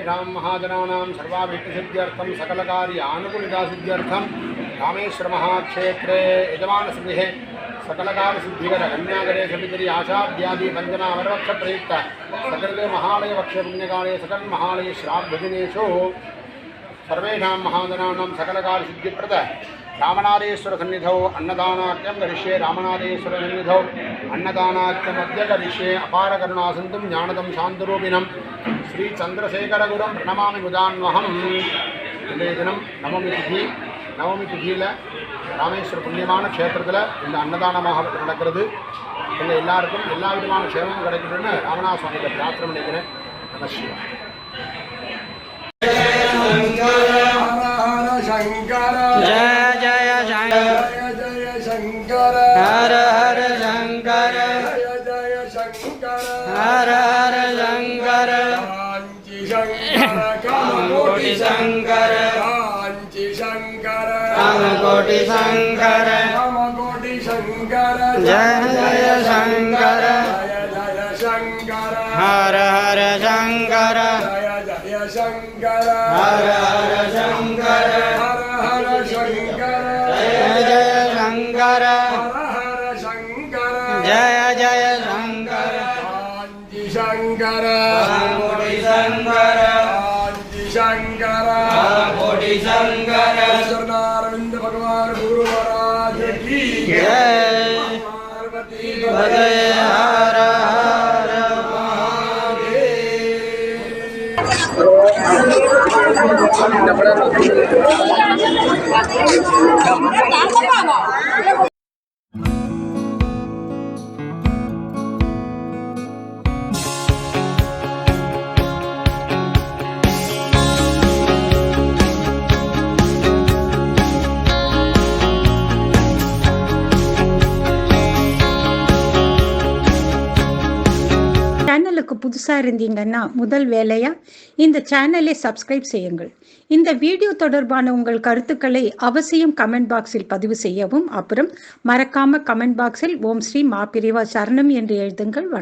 राम महाजनानां सर्वाभीष्टसिद्ध्यर्थं सकलकार्य आनुकूलितासिद्ध्यर्थं रामेश्वरमहाक्षेत्रे यजमानसिद्धिः सकलकार्यसिद्धिकरकन्यागरे सपितरि आशाद्यादि पञ्चनावरवक्षप्रयुक्त सकलते महालयवक्षपुण्यकाले सकन्महालयश्राद्धदिनेषु सर्वेषां महाजनानां सकलकार्यसिद्धिप्रद రామనాథేశ్వర సన్నిధౌ అన్నదానాఖ్యం కరిష్యే రామనాథేశ్వర సన్నిధౌ అన్నదానాఖ్యం అద్య కరిష్యే అపార కరుణాసంతం జ్ఞానదం శాంతరూపిణం శ్రీ చంద్రశేఖరగురం ప్రణమామి ముదాన్వహం இன்றைய தினம் நவமி திதி நவமி திதியில் ராமேஸ்வர புண்ணியமான க்ஷேத்திரத்தில் இந்த அன்னதானமாக நடக்கிறது எங்கள் எல்லாருக்கும் எல்லா விதமான க்ஷேமமும் கிடைக்கணும்னு ராமநாத சுவாமிகிட்ட பிரார்த்தனை பண்ணிக்கிறேன் நமஸ்காரம் சங்கர शंकर हर हर शंकर। जय जय हर हर शंकर। कांची शंकर कामकोटि शंकर। कांची शंकर। कोटि शंकर। कामकोटि शंकर। जय जय शंकर। जय जय शंकर। हर हर शंकर। शङ्कर जय जय शङ्कर शङ्कर शङ्कर शङ्कर शङ्कर शरणारविन्द भगवान् गुरु महाराज की जय पार्वती भजय हर हर महादेव சேனலுக்கு புதுசாக இருந்தீங்கன்னா முதல் வேலையாக இந்த சேனலை சப்ஸ்கிரைப் செய்யுங்கள். இந்த வீடியோ தொடர்பான உங்கள் கருத்துக்களை அவசியம் கமெண்ட் பாக்ஸில் பதிவு செய்யவும் அப்புறம் மறக்காம கமெண்ட் பாக்ஸில் ஓம் ஸ்ரீ மாபிரிவா சரணம் என்று எழுதுங்கள். வணக்கம்.